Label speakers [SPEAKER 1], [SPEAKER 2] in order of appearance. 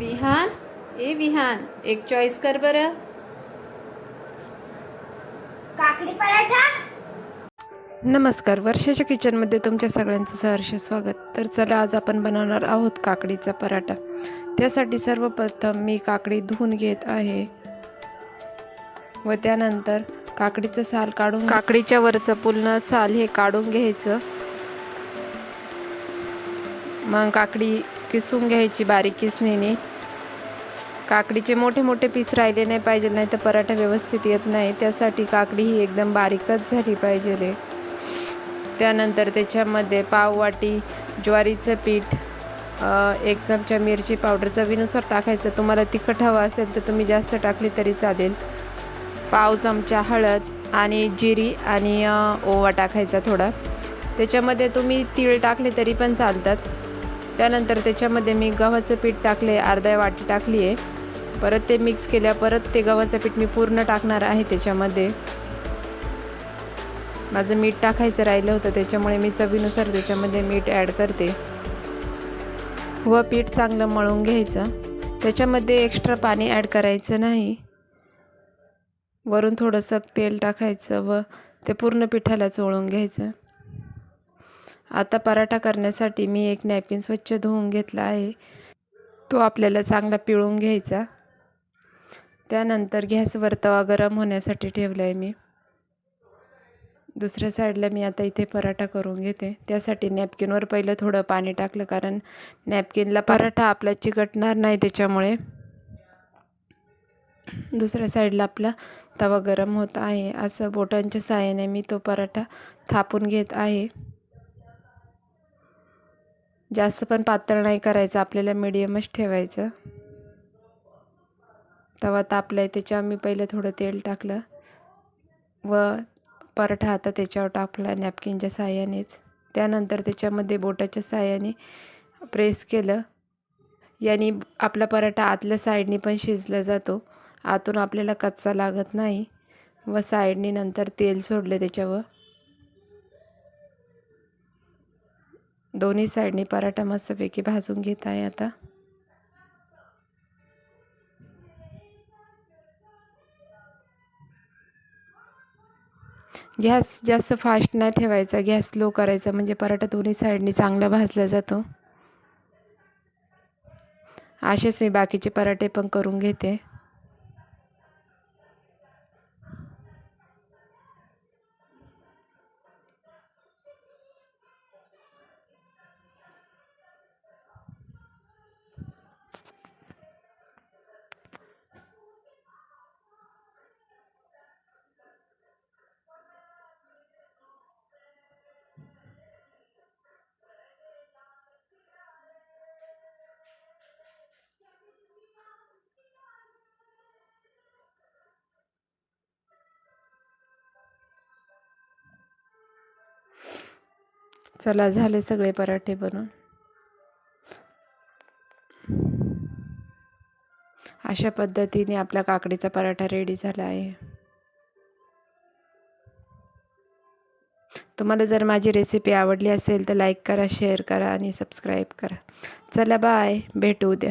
[SPEAKER 1] विहान? ए विहान एक चॉईस कर बरं.
[SPEAKER 2] काकडी पराठा?
[SPEAKER 3] नमस्कार वर्षाच्या किचनमध्ये तुमच्या सगळ्यांचं सहर्ष स्वागत. तर चला आज आपण बनवणार आहोत काकडीचा पराठा. त्यासाठी सर्वप्रथम मी काकडी धुवून घेत आहे. व त्यानंतर काकडीचं साल काढून काकडीच्या वरचं पूर्ण साल हे काढून घ्यायचं. मग काकडी किसून घ्यायची बारीक किसणीने. काकडीचे मोठे मोठे पीस राहिले नाही पाहिजे नाही तर पराठा व्यवस्थित येत नाही. त्यासाठी काकडी ही एकदम बारीकच झाली पाहिजे त्यानंतर त्याच्यामध्ये पाववाटी ज्वारीचं पीठ एक चमचा मिरची पावडर चवीनुसार टाकायचं. तुम्हाला तिखट हवं असेल तर तुम्ही जास्त टाकली तरी चालेल. पाव चमचा हळद आणि जिरी आणि ओवा टाकायचा थोडा. त्याच्यामध्ये तुम्ही तीळ टाकले तरी पण चालतात. त्यानंतर त्याच्यामध्ये मी गव्हाचं पीठ टाकले अर्धा वाटी टाकली आहे परत ते मिक्स केल्या परत ते गव्हाचं पीठ मी पूर्ण टाकणार आहे त्याच्यामध्ये. माझं मीठ टाकायचं राहिलं होतं त्याच्यामुळे मी चवीनुसार त्याच्यामध्ये मीठ ॲड करते. व पीठ चांगलं मळून घ्यायचं. त्याच्यामध्ये एक्स्ट्रा पाणी ॲड करायचं नाही. वरून थोडंसं तेल टाकायचं व ते पूर्ण पिठाला चोळून घ्यायचं. आता पराठा करण्यासाठी मी एक नॅपिन स्वच्छ धुवून घेतला आहे. तो आपल्याला चांगला पिळून घ्यायचा. त्यानंतर गॅसवर तवा गरम होण्यासाठी ठेवला आहे मी. दुसऱ्या साईडला मी आता इथे पराठा करून घेते. त्यासाठी नॅपकिनवर पहिलं थोडं पाणी टाकलं कारण नॅपकिनला पराठा आपला चिकटणार नाही त्याच्यामुळे. दुसऱ्या साईडला आपला तवा गरम होत आहे. असं बोटांच्या साहाय्याने मी तो पराठा थापून घेत आहे. जास्त पण पातळ नाही करायचं आपल्याला मिडियमच ठेवायचं. तवा तापला आहे त्याच्यावर मी पहिलं थोडं तेल टाकलं. व पराठा आता त्याच्यावर टाकला नॅपकिनच्या साह्यानेच त्यानंतर त्याच्यामध्ये बोटाच्या साह्याने प्रेस केलं. याने आपला पराठा आतल्या साईडने पण शिजला जातो. आतून आपल्याला कच्चा लागत नाही. व साईडने नंतर तेल सोडले त्याच्यावर. दोन्ही साईडनी पराठा मस्तपैकी भाजून घेत आहे आता. गॅस जास्त फास्ट नाही ठेवायचा गॅस स्लो करायचा म्हणजे पराठा दोन्ही साईडनी चांगला भाजला जातो. असेच मी बाकीचे पराठे पण करून घेते. चला झाले सगळे पराठे बनवून अशा पद्धतीने आपला काकडीचा पराठा रेडी झाला आहे. तुम्हाला जर माझी रेसिपी आवडली असेल तर लाईक करा शेअर करा आणि सबस्क्राईब करा. चला बाय भेटू उद्या.